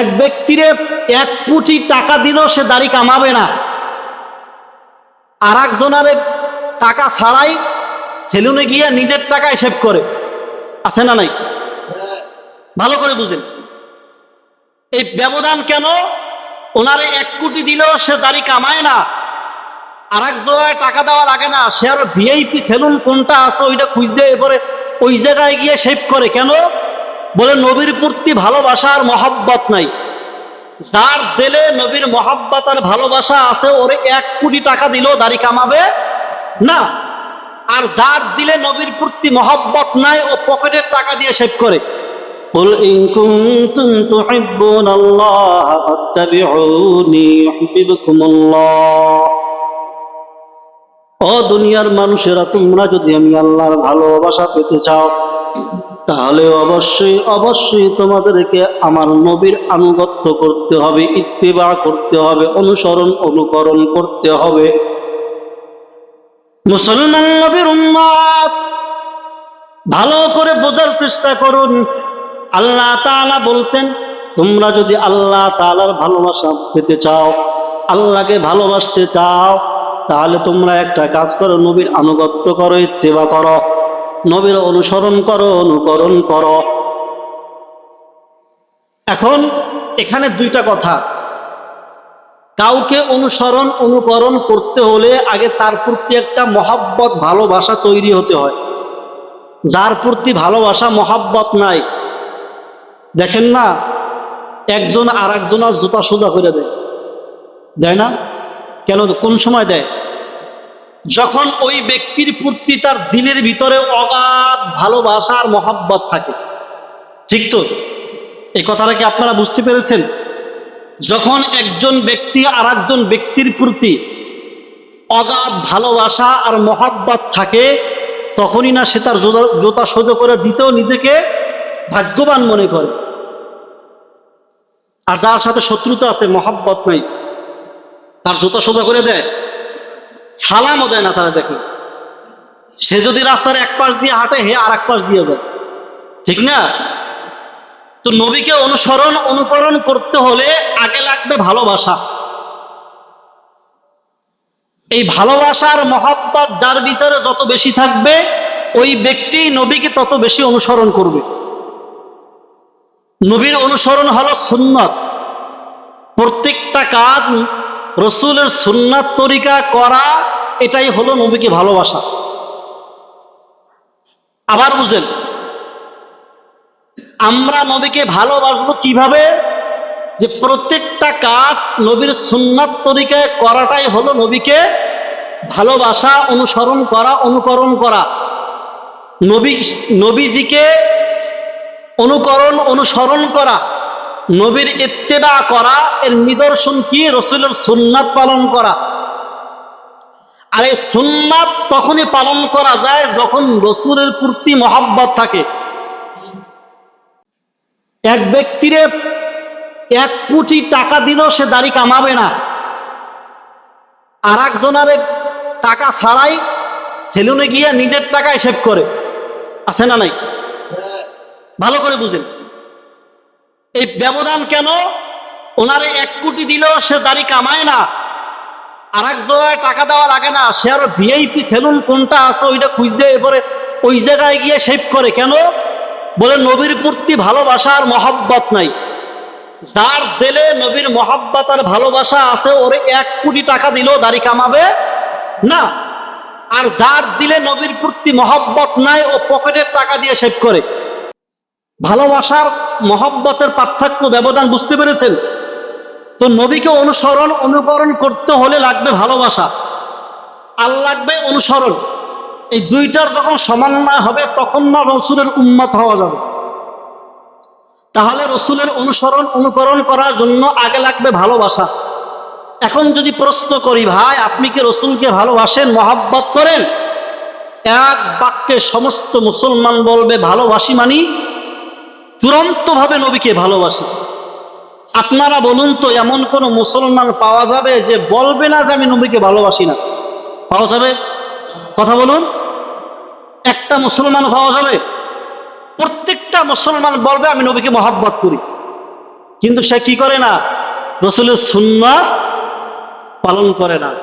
এক ব্যক্তিরে এক কোটি টাকা দিলেও সে দাড়ি কামাবে না। আর একজনারে টাকা ছাড়াই সেলুনে গিয়ে নিজের টাকায় সেভ করে। আছে না নাই? ভালো করে বুঝেন। এই ব্যবধান কেন? ওনারে এক কোটি দিলেও সে দাড়ি কামায় না। আর এক জোড়ায় টাকা দেওয়া লাগে না। সে আর ভিআইপি সেলুন কোনটা আছে ওইটা খুঁজতে এরপরে ওই জায়গায় গিয়ে সেভ করে। কেন? বলে নবীর প্রতি ভালোবাসা আর মহাব্বত নাই যার দিলে নবীর মহাব্বত আর ভালোবাসা আছে ওরে এক কোটি টাকা দিলেও দাড়ি কামাবে না আর যার দিলে নবীর প্রতি মহাব্বত নাই ও পকেটের টাকা দিয়ে সেভ করে قل إن كنتم تحبون الله فاتبعوني يحببكم الله ও দুনিয়ার মানুষেরা তোমরা যদি আমি আল্লাহর ভালোবাসা পেতে চাও তাহলে অবশ্যই অবশ্যই তোমাদেরকে আমার নবীর আনুগত্য করতে হবে, ইত্তেবা করতে হবে, অনুসরণ, অনুকরণ করতে হবে। মুসলমান নবীর উম্মাদ ভালো করে বোঝার চেষ্টা করুন। আল্লাহ তাআলা বলছেন, তোমরা যদি আল্লাহ তাআলার ভালোবাসা পেতে চাও, আল্লাহকে ভালোবাসতে চাও, তাহলে তোমরা একটা কাজ করো, নবীর আনুগত্য করো, ইত্তেবা করো। নবীর অনুসরণ করো, অনুকরণ করো। এখন এখানে দুইটা কথা। কাউকে অনুসরণ, অনুকরণ করতে হলে আগে তার প্রতি একটা মহাব্বত, ভালোবাসা তৈরি হতে হয়। যার প্রতি ভালোবাসা, মহাব্বত নাই। দেখেন না, একজন আর একজনের জুতা সোজা করে দেয়। দেয় না? কেন? কোন সময় দেয়? যখন ওই ব্যক্তির প্রতি তার দিলের ভিতরে অগাধ ভালোবাসা আর মহাব্বত থাকে। ঠিক তো? এই কথাটা কি আপনারা বুঝতে পেরেছেন? যখন একজন ব্যক্তি আর একজন ব্যক্তির প্রতি অগাধ ভালোবাসা আর মহাব্বত থাকে, তখনই না সে তার জোতা- জোতা করে দিতেও নিজেকে ভাগ্যবান মনে করে। আর যার সাথে শত্রুতা আছে, মহাব্বত নাই, তার জোতা সোজা করে দেয়। সালামও দেয় না তারা দেখে। সে যদি রাস্তার এক পাশ দিয়ে হাঁটে, হে আর এক পাশ দিয়ে যায়। ঠিক না? তো নবীকে অনুসরণ, অনুকরণ করতে হলে আগে লাগবে ভালোবাসা। এই ভালোবাসার মহাব্বত যার ভিতরে যত বেশি থাকবে, ওই ব্যক্তি নবীকে তত বেশি অনুসরণ করবে। নবীর অনুসরণ হলো সুন্নত। প্রত্যেকটা কাজ রসুলের সুন্নাত তরিকা করা, এটাই হলো নবীকে ভালোবাসা। আবার বুঝেন, আমরা নবীকে ভালোবাসবো কীভাবে? যে প্রত্যেকটা কাজ নবীর সুন্নাত তরিকায় করাটাই হলো নবীকে ভালোবাসা, অনুসরণ করা, অনুকরণ করা। নবী, নবীজিকে অনুকরণ, অনুসরণ করা। নবীর ইত্তেদা করা এর নিদর্শন কি? রসুলের সুন্নাত পালন করা। আর এই সুন্নাত তখনই পালন করা যায় যখন রসুলের প্রতি মহাব্বত থাকে। এক ব্যক্তিরে এক কোটি টাকা দিলেও সে দাড়ি কামাবে না। আর একজনারে টাকা ছাড়াই সেলুনে গিয়ে নিজের টাকায় সেভ করে। আছে না নাই? ভালো করে বুঝেন। এই ব্যবধান কেন? ওনারে এক কোটি দিলেও সে দাড়ি কামায় না। আর এক জোড়ায় টাকা দেওয়া লাগে না। সে আর ভিআইপি সেলুন কোনটা আছে ওইটা খুঁজতে এরপরে ওই জায়গায় গিয়ে সেভ করে। কেন? বলে নবীর প্রতি ভালোবাসা আর মহাব্বত নাই। যার দিলে নবীর মহাব্বত আর ভালোবাসা আছে, ওরে এক কোটি টাকা দিলেও দাড়ি কামাবে না। আর যার দিলে নবীর প্রতি মহাব্বত নাই, ও পকেটের টাকা দিয়ে সেভ করে। ভালোবাসার, মহব্বতের পার্থক্য, ব্যবধান বুঝতে পেরেছেন? তো নবীকে অনুসরণ, অনুকরণ করতে হলে লাগবে ভালোবাসা। আর লাগবে অনুসরণ। এই দুইটার যখন সমন্বয় হবে, তখন না রসুলের উন্মত হওয়া যাবে। তাহলে রসুলের অনুসরণ, অনুকরণ করার জন্য আগে লাগবে ভালোবাসা। এখন যদি প্রশ্ন করি, ভাই, আপনি কি রসুলকে ভালোবাসেন, মহাব্বত করেন? এক বাক্যে সমস্ত মুসলমান বলবে, ভালোবাসি মানি চূড়ান্তভাবে নবীকে ভালোবাসি। আপনারা বলুন তো, এমন কোন মুসলমান পাওয়া যাবে যে বলবে না যে আমি নবীকে ভালোবাসি না? পাওয়া যাবে? কথা বলুন। একটা মুসলমান পাওয়া যাবে, প্রত্যেকটা মুসলমান বলবে, আমি নবীকে মহাব্বত করি। কিন্তু সে কি করে না? রসুলের সুন্নাত পালন করে না।